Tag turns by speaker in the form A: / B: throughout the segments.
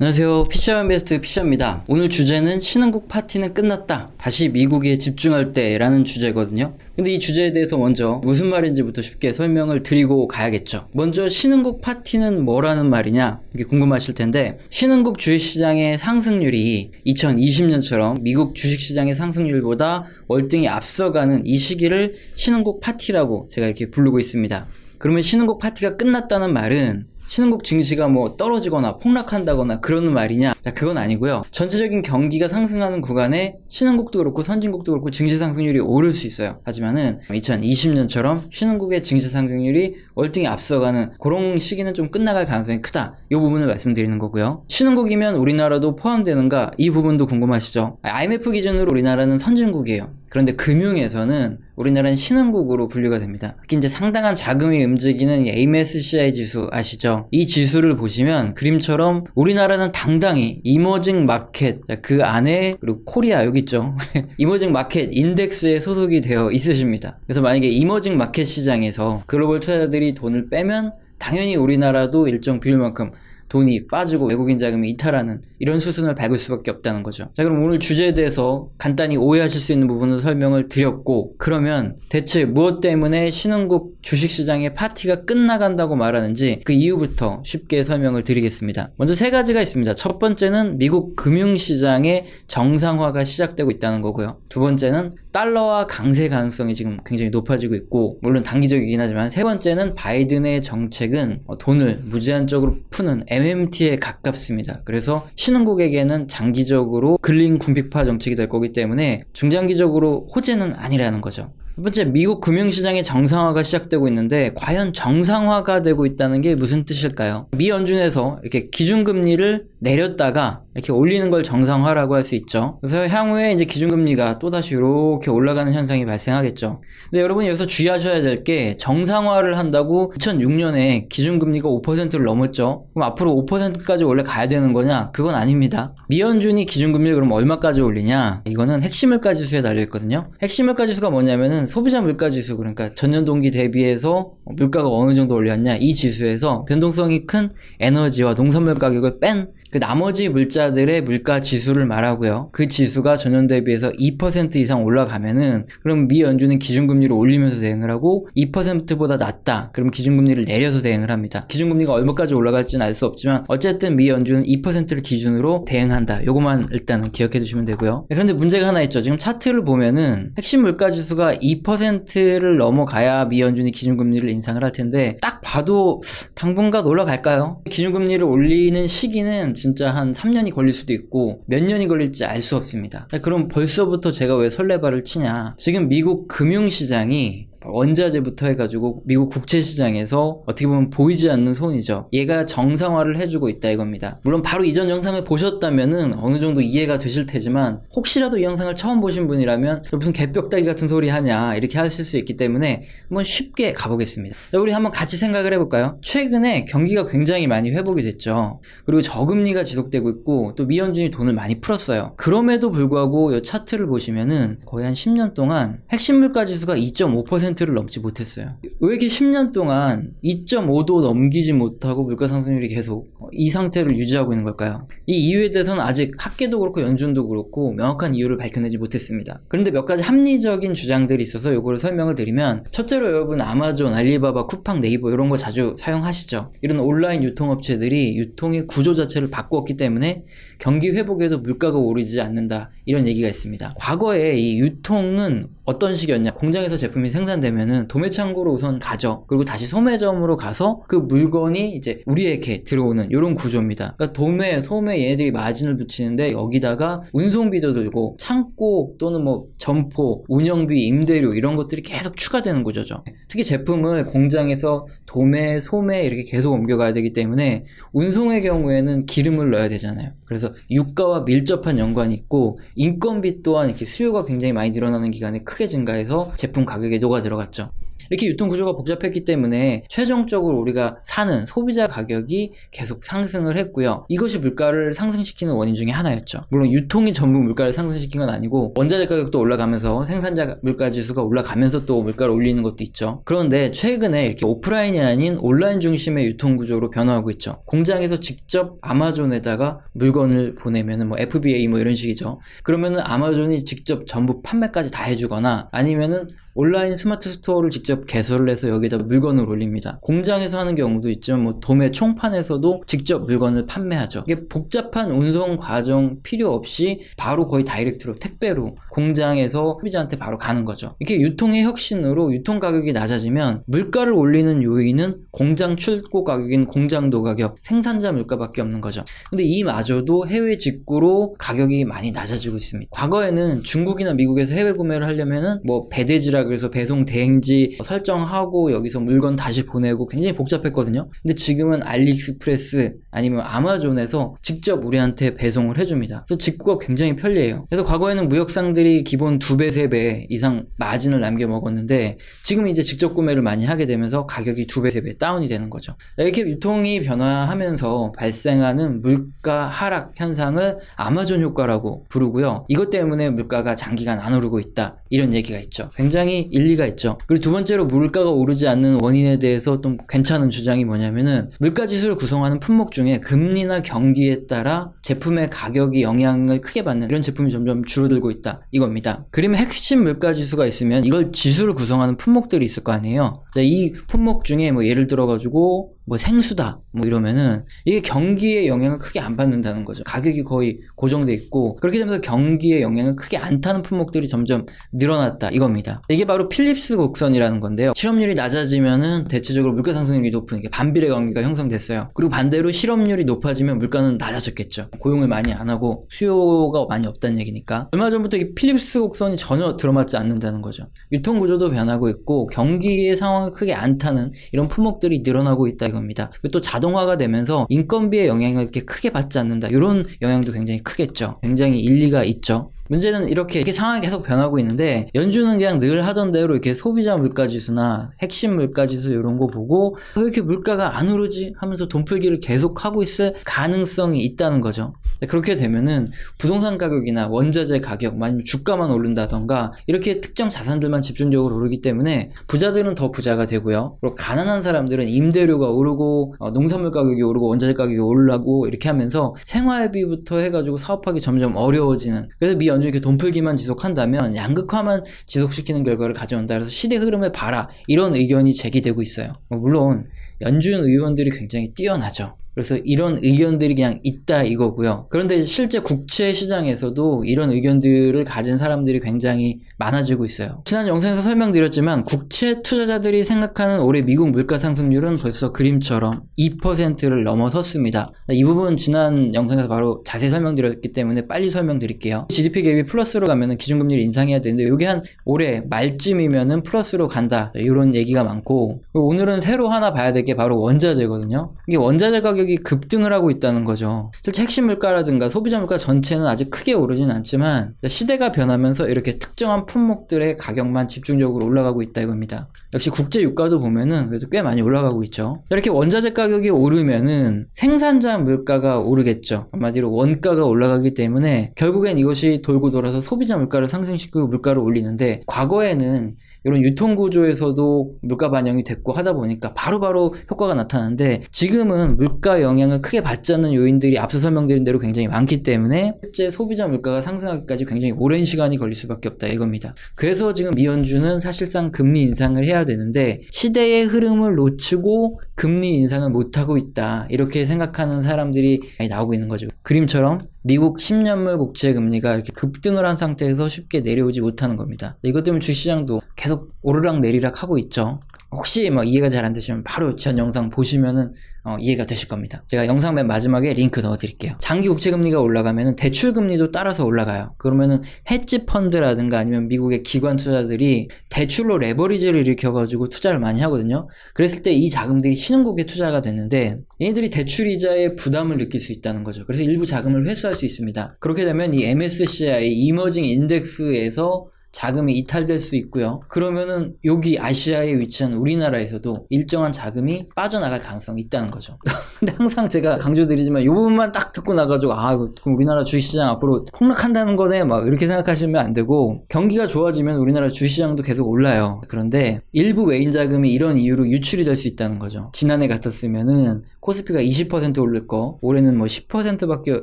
A: 안녕하세요. 피셔맨 베스트 피셔입니다. 오늘 주제는 신흥국 파티는 끝났다. 다시 미국에 집중할 때라는 주제거든요. 근데 이 주제에 대해서 먼저 무슨 말인지부터 쉽게 설명을 드리고 가야겠죠. 먼저 신흥국 파티는 뭐라는 말이냐? 이게 궁금하실 텐데 신흥국 주식시장의 상승률이 2020년처럼 미국 주식시장의 상승률보다 월등히 앞서가는 이 시기를 신흥국 파티라고 제가 이렇게 부르고 있습니다. 그러면 신흥국 파티가 끝났다는 말은 신흥국 증시가 뭐 떨어지거나 폭락한다거나 그러는 말이냐? 자, 그건 아니고요. 전체적인 경기가 상승하는 구간에 신흥국도 그렇고 선진국도 그렇고 증시 상승률이 오를 수 있어요. 하지만은 2020년처럼 신흥국의 증시 상승률이 월등히 앞서가는 그런 시기는 좀 끝나갈 가능성이 크다. 이 부분을 말씀드리는 거고요. 신흥국이면 우리나라도 포함되는가? 이 부분도 궁금하시죠? IMF 기준으로 우리나라는 선진국이에요. 그런데 금융에서는 우리나라는 신흥국으로 분류가 됩니다. 특히 이제 상당한 자금이 움직이는 이 MSCI 지수 아시죠? 이 지수를 보시면 그림처럼 우리나라는 당당히 이머징 마켓 그 안에 그리고 코리아 여기 있죠. 이머징 마켓 인덱스에 소속이 되어 있으십니다. 그래서 만약에 이머징 마켓 시장에서 글로벌 투자자들이 돈을 빼면 당연히 우리나라도 일정 비율만큼 돈이 빠지고 외국인 자금이 이탈하는 이런 수순을 밟을 수밖에 없다는 거죠. 자, 그럼 오늘 주제에 대해서 간단히 오해하실 수 있는 부분을 설명을 드렸고, 그러면 대체 무엇 때문에 신흥국 주식시장의 파티가 끝나간다고 말하는지 그 이유부터 쉽게 설명을 드리겠습니다. 먼저 세 가지가 있습니다. 첫 번째는 미국 금융시장의 정상화가 시작되고 있다는 거고요. 두 번째는 달러와 강세 가능성이 지금 굉장히 높아지고 있고, 물론 단기적이긴 하지만 세 번째는 바이든의 정책은 어, 돈을 무제한적으로 푸는 MMT에 가깝습니다. 그래서 신흥국에게는 장기적으로 근린 군빅화 정책이 될 거기 때문에 중장기적으로 호재는 아니라는 거죠. 첫 번째, 미국 금융시장의 정상화가 시작되고 있는데, 과연 정상화가 되고 있다는 게 무슨 뜻일까요? 미 연준에서 이렇게 기준금리를 내렸다가 이렇게 올리는 걸 정상화라고 할 수 있죠. 그래서 향후에 이제 기준금리가 또다시 이렇게 올라가는 현상이 발생하겠죠. 근데 여러분이 여기서 주의하셔야 될 게 정상화를 한다고 2006년에 기준금리가 5%를 넘었죠. 그럼 앞으로 5%까지 원래 가야 되는 거냐? 그건 아닙니다. 미 연준이 기준금리를 그럼 얼마까지 올리냐? 이거는 핵심 물가 지수에 달려 있거든요. 핵심 물가 지수가 뭐냐면은 소비자 물가 지수 그러니까 전년 동기 대비해서 물가가 어느 정도 올렸냐 이 지수에서 변동성이 큰 에너지와 농산물 가격을 뺀 그 나머지 물자들의 물가 지수를 말하고요. 그 지수가 전년 대비해서 2% 이상 올라가면은 그럼 미 연준은 기준금리를 올리면서 대응을 하고 2%보다 낮다. 그럼 기준금리를 내려서 대응을 합니다. 기준금리가 얼마까지 올라갈지는 알 수 없지만 어쨌든 미 연준은 2%를 기준으로 대응한다. 요것만 일단은 기억해 두시면 되고요. 그런데 문제가 하나 있죠. 지금 차트를 보면은 핵심 물가 지수가 2%를 넘어가야 미 연준이 기준금리를 인상을 할 텐데 딱 봐도 당분간 올라갈까요? 기준금리를 올리는 시기는 진짜 한 3년이 걸릴 수도 있고 몇 년이 걸릴지 알 수 없습니다. 그럼 벌써부터 제가 왜 설레발을 치냐? 지금 미국 금융시장이 원자재부터 해가지고 미국 국채 시장에서 어떻게 보면 보이지 않는 손이죠. 얘가 정상화를 해주고 있다 이겁니다. 물론 바로 이전 영상을 보셨다면은 어느 정도 이해가 되실 테지만 혹시라도 이 영상을 처음 보신 분이라면 무슨 개벽다기 같은 소리 하냐 이렇게 하실 수 있기 때문에 한번 쉽게 가보겠습니다. 자, 우리 한번 같이 생각을 해볼까요? 최근에 경기가 굉장히 많이 회복이 됐죠. 그리고 저금리가 지속되고 있고 또 미연준이 돈을 많이 풀었어요. 그럼에도 불구하고 이 차트를 보시면은 거의 한 10년 동안 핵심 물가 지수가 2.5%를 넘지 못했어요. 왜 이렇게 10년 동안 2.5도 넘기지 못하고 물가 상승률이 계속 이 상태를 유지하고 있는 걸까요? 이 이유에 대해서는 아직 학계도 그렇고 연준도 그렇고 명확한 이유를 밝혀내지 못했습니다. 그런데 몇 가지 합리적인 주장들이 있어서 이거를 설명을 드리면 첫째로 여러분 아마존, 알리바바, 쿠팡, 네이버 이런 거 자주 사용하시죠. 이런 온라인 유통업체들이 유통의 구조 자체를 바꾸었기 때문에 경기 회복에도 물가가 오르지 않는다 이런 얘기가 있습니다. 과거에 이 유통은 어떤 식이었냐? 공장에서 제품이 생산되 면은 도매 창고로 우선 가죠. 그리고 다시 소매점으로 가서 그 물건이 이제 우리에게 들어오는 이런 구조입니다. 그러니까 도매, 소매 얘네들이 마진을 붙이는데 여기다가 운송비도 들고 창고 또는 뭐 점포, 운영비, 임대료 이런 것들이 계속 추가되는 구조죠. 특히 제품을 공장에서 도매, 소매 이렇게 계속 옮겨가야 되기 때문에 운송의 경우에는 기름을 넣어야 되잖아요. 그래서 유가와 밀접한 연관이 있고 인건비 또한 이렇게 수요가 굉장히 많이 늘어나는 기간에 크게 증가해서 제품 가격에 녹아 들어 갔죠. 이렇게 유통 구조가 복잡했기 때문에 최종적으로 우리가 사는 소비자 가격이 계속 상승을 했고요. 이것이 물가를 상승시키는 원인 중에 하나였죠. 물론 유통이 전부 물가를 상승시킨 건 아니고 원자재 가격도 올라가면서 생산자 물가 지수가 올라가면서 또 물가를 올리는 것도 있죠. 그런데 최근에 이렇게 오프라인이 아닌 온라인 중심의 유통 구조로 변화하고 있죠. 공장에서 직접 아마존에다가 물건을 보내면은 뭐 FBA 뭐 이런 식이죠. 그러면은 아마존이 직접 전부 판매까지 다 해주거나 아니면은 온라인 스마트 스토어를 직접 개설을 해서 여기다 물건을 올립니다. 공장에서 하는 경우도 있지만 뭐 도매 총판에서도 직접 물건을 판매하죠. 이게 복잡한 운송 과정 필요 없이 바로 거의 다이렉트로 택배로 공장에서 소비자한테 바로 가는 거죠. 이렇게 유통의 혁신으로 유통 가격이 낮아지면 물가를 올리는 요인은 공장 출고 가격인 공장도 가격, 생산자 물가밖에 없는 거죠. 근데 이마저도 해외 직구로 가격이 많이 낮아지고 있습니다. 과거에는 중국이나 미국에서 해외 구매를 하려면은 뭐 배대지라 그래서 배송 대행지 설정하고 여기서 물건 다시 보내고 굉장히 복잡했거든요. 근데 지금은 알리익스프레스 아니면 아마존에서 직접 우리한테 배송을 해줍니다. 그래서 직구가 굉장히 편리해요. 그래서 과거에는 무역상들이 기본 두 배, 세 배 이상 마진을 남겨 먹었는데 지금 이제 직접 구매를 많이 하게 되면서 가격이 두 배, 세 배 다운이 되는 거죠. 이렇게 유통이 변화하면서 발생하는 물가 하락 현상을 아마존 효과라고 부르고요. 이것 때문에 물가가 장기간 안 오르고 있다. 이런 얘기가 있죠. 굉장히 일리가 있죠. 그리고 두 번째로 물가가 오르지 않는 원인에 대해서 좀 괜찮은 주장이 뭐냐면은 물가 지수를 구성하는 품목 중에 금리나 경기에 따라 제품의 가격이 영향을 크게 받는 이런 제품이 점점 줄어들고 있다. 이겁니다. 그러면 핵심 물가 지수가 있으면 이걸 지수를 구성하는 품목들이 있을 거 아니에요. 자, 이 품목 중에 뭐 예를 들어 가지고 뭐 생수다 뭐 이러면은 이게 경기에 영향을 크게 안 받는다는 거죠. 가격이 거의 고정돼 있고 그렇게 되면서 경기에 영향을 크게 안 타는 품목들이 점점 늘어났다 이겁니다. 이게 바로 필립스 곡선이라는 건데요. 실업률이 낮아지면은 대체적으로 물가 상승률이 높은 게 반비례 관계가 형성됐어요. 그리고 반대로 실업률이 높아지면 물가는 낮아졌겠죠. 고용을 많이 안 하고 수요가 많이 없다는 얘기니까. 얼마 전부터 이 필립스 곡선이 전혀 들어맞지 않는다는 거죠. 유통 구조도 변하고 있고 경기의 상황을 크게 안 타는 이런 품목들이 늘어나고 있다 이겁니다. 또 자동화가 되면서 인건비의 영향을 이렇게 크게 받지 않는다. 이런 영향도 굉장히 크겠죠. 굉장히 일리가 있죠. 문제는 이렇게, 이렇게 상황이 계속 변하고 있는데 연준은 그냥 늘 하던 대로 이렇게 소비자 물가 지수나 핵심 물가 지수 이런 거 보고 왜 이렇게 물가가 안 오르지 하면서 돈풀기를 계속 하고 있을 가능성이 있다는 거죠. 그렇게 되면은 부동산 가격이나 원자재 가격, 아니면 주가만 오른다던가 이렇게 특정 자산들만 집중적으로 오르기 때문에 부자들은 더 부자가 되고요. 그리고 가난한 사람들은 임대료가 오르고 어, 농산물 가격이 오르고 원자재 가격이 오르고 이렇게 하면서 생활비부터 해가지고 사업하기 점점 어려워지는 그래서 미 연준이 이렇게 돈풀기만 지속한다면 양극화만 지속시키는 결과를 가져온다. 그래서 시대 흐름을 봐라 이런 의견이 제기되고 있어요. 뭐 물론 연준 의원들이 굉장히 뛰어나죠. 그래서 이런 의견들이 그냥 있다 이거고요. 그런데 실제 국채 시장에서도 이런 의견들을 가진 사람들이 굉장히 많아지고 있어요. 지난 영상에서 설명드렸지만 국채 투자자들이 생각하는 올해 미국 물가 상승률은 벌써 그림처럼 2%를 넘어섰습니다. 이 부분 지난 영상에서 바로 자세히 설명드렸기 때문에 빨리 설명드릴게요. GDP 갭이 플러스로 가면은 기준금리를 인상해야 되는데 이게 한 올해 말쯤이면은 플러스로 간다 이런 얘기가 많고 오늘은 새로 하나 봐야 될 게 바로 원자재거든요. 이게 원자재 가격 이 급등을 하고 있다는 거죠. 실제 핵심 물가라든가 소비자 물가 전체는 아직 크게 오르진 않지만 시대가 변하면서 이렇게 특정한 품목들의 가격만 집중적으로 올라가고 있다 이겁니다. 역시 국제 유가도 보면은 그래도 꽤 많이 올라가고 있죠. 이렇게 원자재 가격이 오르면은 생산자 물가가 오르겠죠. 한마디로 원가가 올라가기 때문에 결국엔 이것이 돌고 돌아서 소비자 물가를 상승시키고 물가를 올리는데 과거에는 이런 유통 구조에서도 물가 반영이 됐고 하다 보니까 바로 바로 효과가 나타나는데 지금은 물가 영향을 크게 받지 않는 요인들이 앞서 설명드린 대로 굉장히 많기 때문에 실제 소비자 물가가 상승하기까지 굉장히 오랜 시간이 걸릴 수밖에 없다 이겁니다. 그래서 지금 미연준은 사실상 금리 인상을 해야 되는데 시대의 흐름을 놓치고 금리 인상을 못하고 있다 이렇게 생각하는 사람들이 많이 나오고 있는 거죠. 그림처럼 미국 10년물 국채 금리가 이렇게 급등을 한 상태에서 쉽게 내려오지 못하는 겁니다. 이것 때문에 주시장도 계속 오르락 내리락 하고 있죠. 혹시 뭐 이해가 잘 안 되시면 바로 전 영상 보시면은 어, 이해가 되실 겁니다. 제가 영상 맨 마지막에 링크 넣어드릴게요. 장기 국채 금리가 올라가면 대출 금리도 따라서 올라가요. 그러면은 헤지 펀드라든가 아니면 미국의 기관 투자들이 대출로 레버리지를 일으켜가지고 투자를 많이 하거든요. 그랬을 때 이 자금들이 신흥국에 투자가 됐는데 얘네들이 대출 이자의 부담을 느낄 수 있다는 거죠. 그래서 일부 자금을 회수할 수 있습니다. 그렇게 되면 이 MSCI 이머징 인덱스에서 자금이 이탈될 수 있고요. 그러면은 여기 아시아에 위치한 우리나라에서도 일정한 자금이 빠져나갈 가능성이 있다는 거죠. 근데 항상 제가 강조드리지만 이 부분만 딱 듣고 나가지고 아 그럼 우리나라 주식시장 앞으로 폭락한다는 거네 막 이렇게 생각하시면 안 되고 경기가 좋아지면 우리나라 주식시장도 계속 올라요. 그런데 일부 외인 자금이 이런 이유로 유출이 될 수 있다는 거죠. 지난해 같았으면은 코스피가 20% 오를 거 올해는 뭐 10%밖에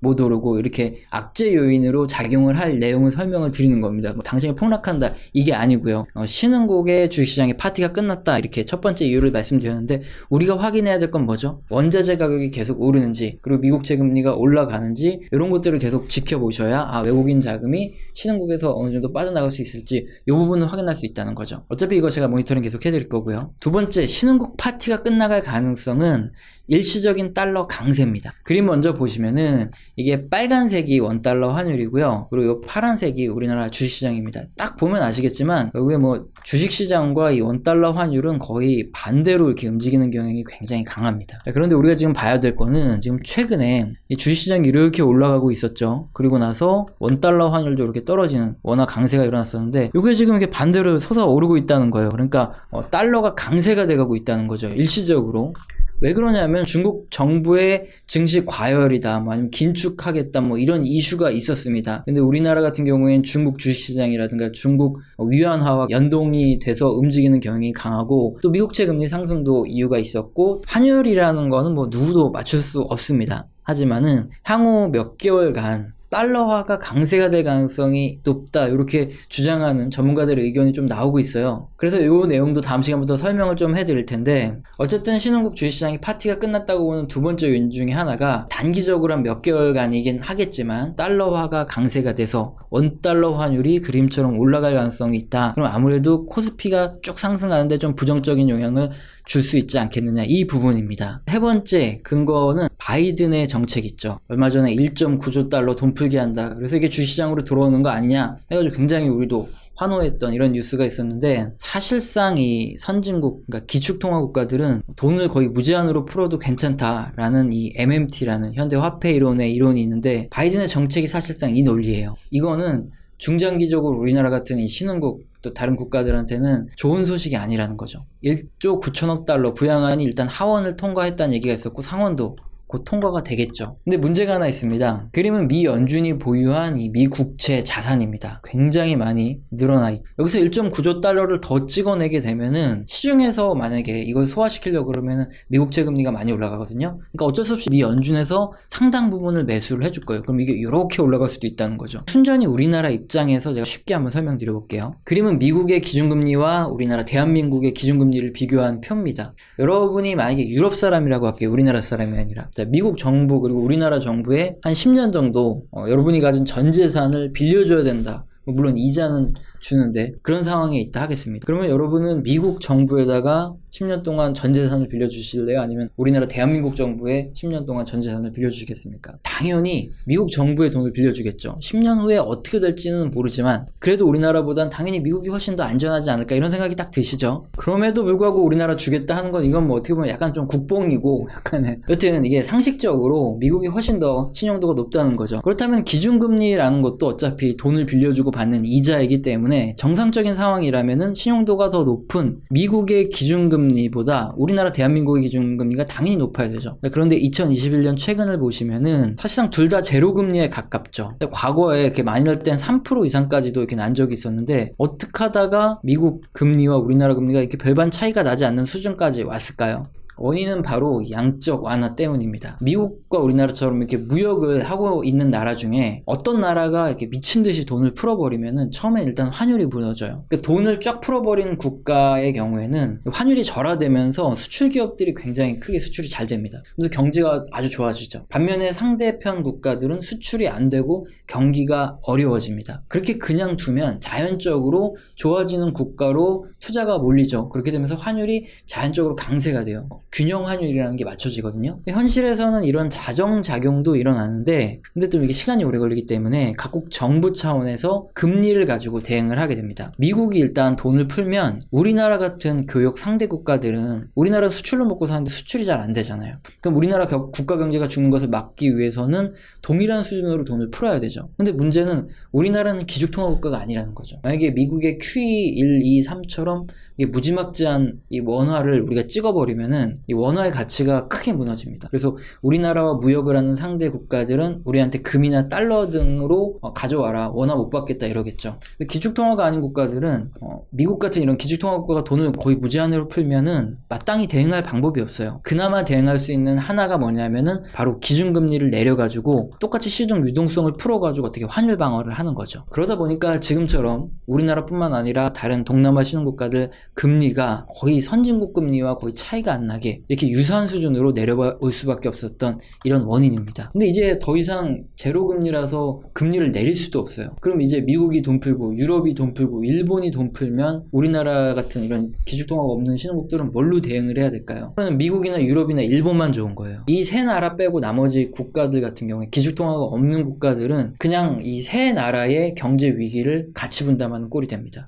A: 못 오르고 이렇게 악재 요인으로 작용을 할 내용을 설명을 드리는 겁니다. 뭐 당신이 폭락한다 이게 아니고요. 어, 신흥국의 주식시장의 파티가 끝났다 이렇게 첫 번째 이유를 말씀드렸는데 우리가 확인해야 될 건 뭐죠? 원자재 가격이 계속 오르는지 그리고 미국 채금리가 올라가는지 이런 것들을 계속 지켜보셔야 아 외국인 자금이 신흥국에서 어느 정도 빠져나갈 수 있을지 이 부분을 확인할 수 있다는 거죠. 어차피 이거 제가 모니터링 계속 해드릴 거고요. 두 번째 신흥국 파티가 끝나갈 가능성은 일시적인 달러 강세입니다. 그림 먼저 보시면은 이게 빨간색이 원달러 환율이고요. 그리고 이 파란색이 우리나라 주식시장입니다. 딱 보면 아시겠지만 여기에 뭐 주식시장과 이 원달러 환율은 거의 반대로 이렇게 움직이는 경향이 굉장히 강합니다. 자, 그런데 우리가 지금 봐야 될 거는 지금 최근에 이 주식시장이 이렇게 올라가고 있었죠. 그리고 나서 원달러 환율도 이렇게 떨어지는 워낙 강세가 일어났었는데 이게 지금 이렇게 반대로 솟아오르고 있다는 거예요. 그러니까 어, 달러가 강세가 돼가고 있다는 거죠. 일시적으로. 왜 그러냐면 중국 정부의 증시 과열이다, 뭐 아니면 긴축하겠다, 뭐 이런 이슈가 있었습니다. 근데 우리나라 같은 경우에는 중국 주식시장이라든가 중국 위안화와 연동이 돼서 움직이는 경향이 강하고 또 미국채 금리 상승도 이유가 있었고 환율이라는 거는 뭐 누구도 맞출 수 없습니다. 하지만은 향후 몇 개월간 달러화가 강세가 될 가능성이 높다 이렇게 주장하는 전문가들의 의견이 좀 나오고 있어요. 그래서 이 내용도 다음 시간부터 설명을 좀 해드릴 텐데 어쨌든 신흥국 주식시장이 파티가 끝났다고 보는 두 번째 요인 중에 하나가 단기적으로 한 몇 개월간이긴 하겠지만 달러화가 강세가 돼서 원달러 환율이 그림처럼 올라갈 가능성이 있다. 그럼 아무래도 코스피가 쭉 상승하는데 좀 부정적인 영향을 줄 수 있지 않겠느냐 이 부분입니다. 세 번째 근거는 바이든의 정책 있죠. 얼마 전에 1.9조 달러 돈 풀게 한다. 그래서 이게 주시장으로 들어오는 거 아니냐 해가지고 굉장히 우리도 환호했던 이런 뉴스가 있었는데 사실상 이 선진국 그러니까 기축통화 국가들은 돈을 거의 무제한으로 풀어도 괜찮다라는 이 MMT라는 현대 화폐 이론의 이론이 있는데 바이든의 정책이 사실상 이 논리예요. 이거는 중장기적으로 우리나라 같은 이 신흥국 또 다른 국가들한테는 좋은 소식이 아니라는 거죠. 1조 9천억 달러 부양안이 일단 하원을 통과했다는 얘기가 있었고 상원도 곧 통과가 되겠죠. 근데 문제가 하나 있습니다. 그림은 미 연준이 보유한 이 미 국채 자산입니다. 굉장히 많이 늘어나 있. 여기서 1.9조 달러를 더 찍어내게 되면은 시중에서 만약에 이걸 소화시키려고 그러면은 미국채 금리가 많이 올라가거든요. 그러니까 어쩔 수 없이 미 연준에서 상당 부분을 매수를 해줄 거예요. 그럼 이게 이렇게 올라갈 수도 있다는 거죠. 순전히 우리나라 입장에서 제가 쉽게 한번 설명드려 볼게요. 그림은 미국의 기준금리와 우리나라 대한민국의 기준금리를 비교한 표입니다. 여러분이 만약에 유럽 사람이라고 할게요. 우리나라 사람이 아니라. 자, 미국 정부 그리고 우리나라 정부에 한 10년 정도 어, 여러분이 가진 전 재산을 빌려줘야 된다. 뭐 물론 이자는 주는데 그런 상황에 있다 하겠습니다. 그러면 여러분은 미국 정부에다가 10년 동안 전 재산을 빌려주실래요? 아니면 우리나라 대한민국 정부에 10년 동안 전 재산을 빌려주시겠습니까? 당연히 미국 정부의 돈을 빌려주겠죠. 10년 후에 어떻게 될지는 모르지만 그래도 우리나라보단 당연히 미국이 훨씬 더 안전하지 않을까 이런 생각이 딱 드시죠. 그럼에도 불구하고 우리나라 주겠다 하는 건 이건 뭐 어떻게 보면 약간 좀 국뽕이고 약간의 여튼 이게 상식적으로 미국이 훨씬 더 신용도가 높다는 거죠. 그렇다면 기준금리라는 것도 어차피 돈을 빌려주고 받는 이자이기 때문에 정상적인 상황이라면은 신용도가 더 높은 미국의 기준금 리보다 우리나라 대한민국의 기준금리가 당연히 높아야 되죠. 그런데 2021년 최근을 보시면은 사실상 둘 다 제로금리에 가깝죠. 과거에 이렇게 많이 날 땐 3% 이상까지도 이렇게 난 적이 있었는데 어떻게 하다가 미국 금리와 우리나라 금리가 이렇게 별반 차이가 나지 않는 수준까지 왔을까요? 원인은 바로 양적 완화 때문입니다. 미국과 우리나라처럼 이렇게 무역을 하고 있는 나라 중에 어떤 나라가 이렇게 미친 듯이 돈을 풀어버리면은 처음에 일단 환율이 무너져요. 그러니까 돈을 쫙 풀어버리는 국가의 경우에는 환율이 절하되면서 수출 기업들이 굉장히 크게 수출이 잘 됩니다. 그래서 경제가 아주 좋아지죠. 반면에 상대편 국가들은 수출이 안 되고 경기가 어려워집니다. 그렇게 그냥 두면 자연적으로 좋아지는 국가로 투자가 몰리죠. 그렇게 되면서 환율이 자연적으로 강세가 돼요. 균형 환율이라는 게 맞춰지거든요. 현실에서는 이런 자정 작용도 일어나는데 근데 또 이게 시간이 오래 걸리기 때문에 각국 정부 차원에서 금리를 가지고 대응을 하게 됩니다. 미국이 일단 돈을 풀면 우리나라 같은 교역 상대 국가들은 우리나라 수출로 먹고 사는데 수출이 잘 안 되잖아요. 그럼 우리나라 겨- 국가 경제가 죽는 것을 막기 위해서는 동일한 수준으로 돈을 풀어야 되죠. 근데 문제는 우리나라는 기축통화 국가가 아니라는 거죠. 만약에 미국의 QE 1, 2, 3처럼 이게 무지막지한 이 원화를 우리가 찍어버리면은 이 원화의 가치가 크게 무너집니다. 그래서 우리나라와 무역을 하는 상대 국가들은 우리한테 금이나 달러 등으로 어, 가져와라 원화 못 받겠다 이러겠죠. 기축통화가 아닌 국가들은 어, 미국 같은 이런 기축통화 국가가 돈을 거의 무제한으로 풀면은 마땅히 대응할 방법이 없어요. 그나마 대응할 수 있는 하나가 뭐냐면은 바로 기준금리를 내려가지고 똑같이 시중 유동성을 풀어가지고 어떻게 환율 방어를 하는 거죠. 그러다 보니까 지금처럼 우리나라뿐만 아니라 다른 동남아 신흥국가 들 금리가 거의 선진국 금리와 거의 차이가 안 나게 이렇게 유사한 수준으로 내려올 수밖에 없었던 이런 원인입니다. 근데 이제 더 이상 제로 금리라서 금리를 내릴 수도 없어요. 그럼 이제 미국이 돈 풀고 유럽이 돈 풀고 일본이 돈 풀면 우리나라 같은 이런 기축통화가 없는 신흥국들은 뭘로 대응을 해야 될까요? 그러면 미국이나 유럽이나 일본만 좋은 거예요. 이 세 나라 빼고 나머지 국가들 같은 경우에 기축통화가 없는 국가들은 그냥 이 세 나라의 경제 위기를 같이 분담하는 꼴이 됩니다.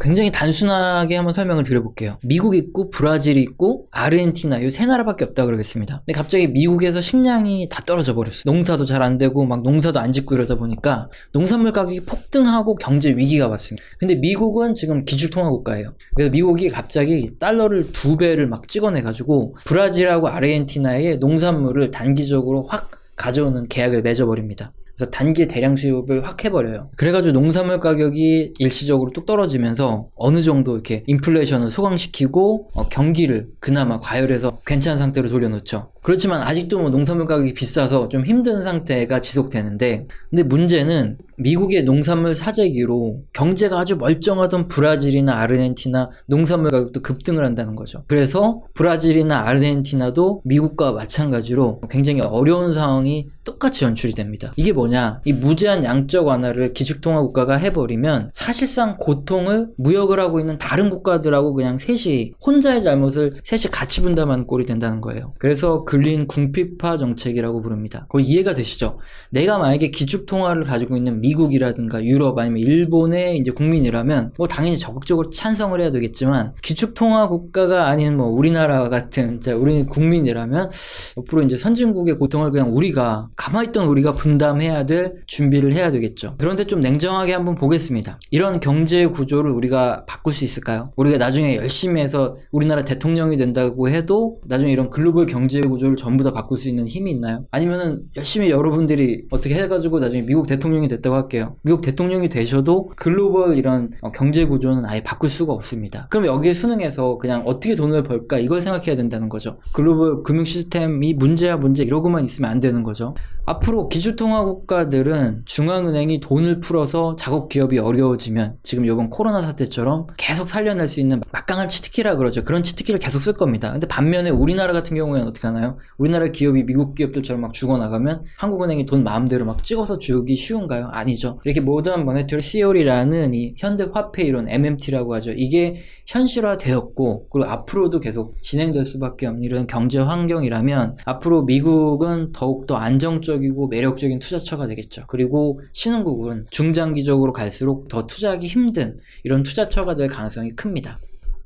A: 굉장히 단순 하게 한번 설명을 드려볼게요. 미국 있고 브라질 있고 아르헨티나 이 세 나라밖에 없다 그러겠습니다. 근데 갑자기 미국에서 식량이 다 떨어져 버렸어요. 농사도 잘 안 되고 막 농사도 안 짓고 이러다 보니까 농산물 가격이 폭등하고 경제 위기가 왔습니다. 근데 미국은 지금 기축통화 국가예요. 그래서 미국이 갑자기 달러를 두 배를 막 찍어내 가지고 브라질하고 아르헨티나의 농산물을 단기적으로 확 가져오는 계약을 맺어버립니다. 그래서 단기 대량 수입을 확 해버려요. 그래가지고 농산물 가격이 일시적으로 뚝 떨어지면서 어느 정도 이렇게 인플레이션을 소강시키고 어, 경기를 그나마 과열해서 괜찮은 상태로 돌려놓죠. 그렇지만 아직도 뭐 농산물 가격이 비싸서 좀 힘든 상태가 지속되는데 근데 문제는 미국의 농산물 사재기로 경제가 아주 멀쩡하던 브라질이나 아르헨티나 농산물 가격도 급등을 한다는 거죠. 그래서 브라질이나 아르헨티나도 미국과 마찬가지로 굉장히 어려운 상황이 똑같이 연출이 됩니다. 이게 뭐냐? 이 무제한 양적 완화를 기축통화 국가가 해버리면 사실상 고통을 무역을 하고 있는 다른 국가들하고 그냥 셋이 혼자의 잘못을 셋이 같이 분담하는 꼴이 된다는 거예요. 그래서 근린 궁핍화 정책이라고 부릅니다. 거의 이해가 되시죠? 내가 만약에 기축 통화를 가지고 있는 미국이라든가 유럽 아니면 일본의 이제 국민이라면 뭐 당연히 적극적으로 찬성을 해야 되겠지만 기축 통화 국가가 아닌 뭐 우리나라 같은 자 우리 국민이라면 옆으로 이제 선진국의 고통을 그냥 우리가 가만히 있던 우리가 분담해야 될 준비를 해야 되겠죠. 그런데 좀 냉정하게 한번 보겠습니다. 이런 경제 구조를 우리가 바꿀 수 있을까요? 우리가 나중에 열심히 해서 우리나라 대통령이 된다고 해도 나중에 이런 글로벌 경제 구조 를 전부 다 바꿀 수 있는 힘이 있나요? 아니면은 열심히 여러분들이 어떻게 해가지고 나중에 미국 대통령이 됐다고 할게요. 미국 대통령이 되셔도 글로벌 이런 어, 경제 구조는 아예 바꿀 수가 없습니다. 그럼 여기에 순응해서 그냥 어떻게 돈을 벌까 이걸 생각해야 된다는 거죠. 글로벌 금융 시스템이 문제야 문제 이러고만 있으면 안 되는 거죠. 앞으로 기주통화 국가들은 중앙은행이 돈을 풀어서 자국 기업이 어려워지면 지금 이번 코로나 사태처럼 계속 살려낼 수 있는 막강한 치트키라 그러죠. 그런 치트키를 계속 쓸 겁니다. 근데 반면에 우리나라 같은 경우에는 어떻게 하나요? 우리나라 기업이 미국 기업들처럼 막 죽어나가면 한국은행이 돈 마음대로 막 찍어서 주기 쉬운가요? 아니죠. 이렇게 모던 모네터리 시오리라는 이 현대 화폐 이론 MMT라고 하죠. 이게 현실화되었고 그리고 앞으로도 계속 진행될 수밖에 없는 이런 경제 환경이라면 앞으로 미국은 더욱더 안정적이고 매력적인 투자처가 되겠죠. 그리고 신흥국은 중장기적으로 갈수록 더 투자하기 힘든 이런 투자처가 될 가능성이 큽니다.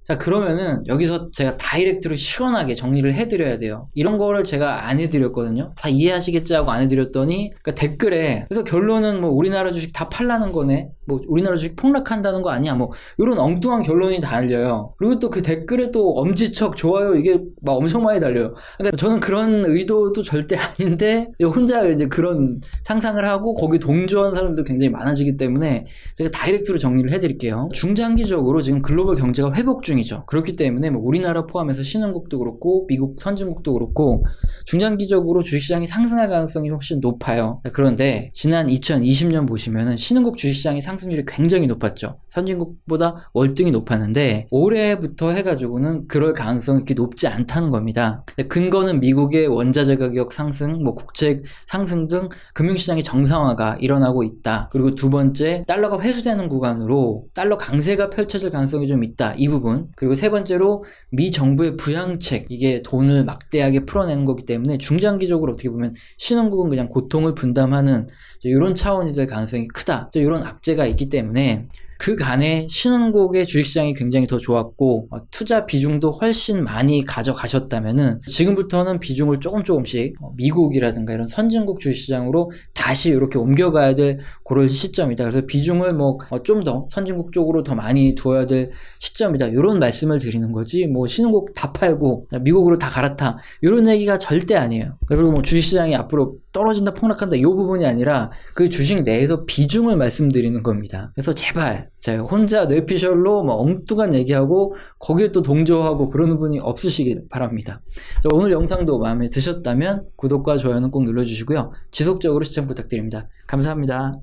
A: 자 그러면은 여기서 제가 다이렉트로 시원하게 정리를 해드려야 돼요. 이런 거를 제가 안 해드렸거든요. 다 이해하시겠지 하고 안 해드렸더니 그러니까 댓글에 그래서 결론은 뭐 우리나라 주식 다 팔라는 거네. 뭐 우리나라 주식 폭락한다는 거 아니야. 뭐 이런 엉뚱한 결론이 달려요. 그리고 또 그 댓글에 또 엄지척 좋아요 이게 막 엄청 많이 달려요. 그러니까 저는 그런 의도도 절대 아닌데 혼자 이제 그런 상상을 하고 거기 동조한 사람들도 굉장히 많아지기 때문에 제가 다이렉트로 정리를 해드릴게요. 중장기적으로 지금 글로벌 경제가 회복 중 중이죠. 그렇기 때문에 뭐 우리나라 포함해서 신흥국도 그렇고 미국 선진국도 그렇고 중장기적으로 주식시장이 상승할 가능성이 훨씬 높아요. 그런데 지난 2020년 보시면은 신흥국 주식시장의 상승률이 굉장히 높았죠. 선진국보다 월등히 높았는데 올해부터 해가지고는 그럴 가능성이 그렇게 높지 않다는 겁니다. 근거는 미국의 원자재 가격 상승, 뭐 국채 상승 등 금융시장의 정상화가 일어나고 있다. 그리고 두 번째 달러가 회수되는 구간으로 달러 강세가 펼쳐질 가능성이 좀 있다. 이 부분 그리고 세 번째로 미 정부의 부양책. 이게 돈을 막대하게 풀어내는 거기 때문에 중장기적으로 어떻게 보면 신흥국은 그냥 고통을 분담하는 이런 차원이 될 가능성이 크다. 이런 악재가 있기 때문에 그 간에 신흥국의 주식시장이 굉장히 더 좋았고 어, 투자 비중도 훨씬 많이 가져가셨다면은 지금부터는 비중을 조금 조금씩 어, 미국이라든가 이런 선진국 주식시장으로 다시 이렇게 옮겨가야 될 그런 시점이다. 그래서 비중을 뭐 좀 더 선진국 쪽으로 더 많이 두어야 될 시점이다. 이런 말씀을 드리는 거지. 뭐 신흥국 다 팔고 미국으로 다 갈아타 이런 얘기가 절대 아니에요. 그리고 뭐 주식시장이 앞으로 떨어진다 폭락한다 이 부분이 아니라 그 주식 내에서 비중을 말씀드리는 겁니다. 그래서 제발 제가 혼자 뇌피셜로 뭐 엉뚱한 얘기하고 거기에 또 동조하고 그러는 분이 없으시길 바랍니다. 자, 오늘 영상도 마음에 드셨다면 구독과 좋아요는 꼭 눌러주시고요. 지속적으로 시청 부탁드립니다. 감사합니다.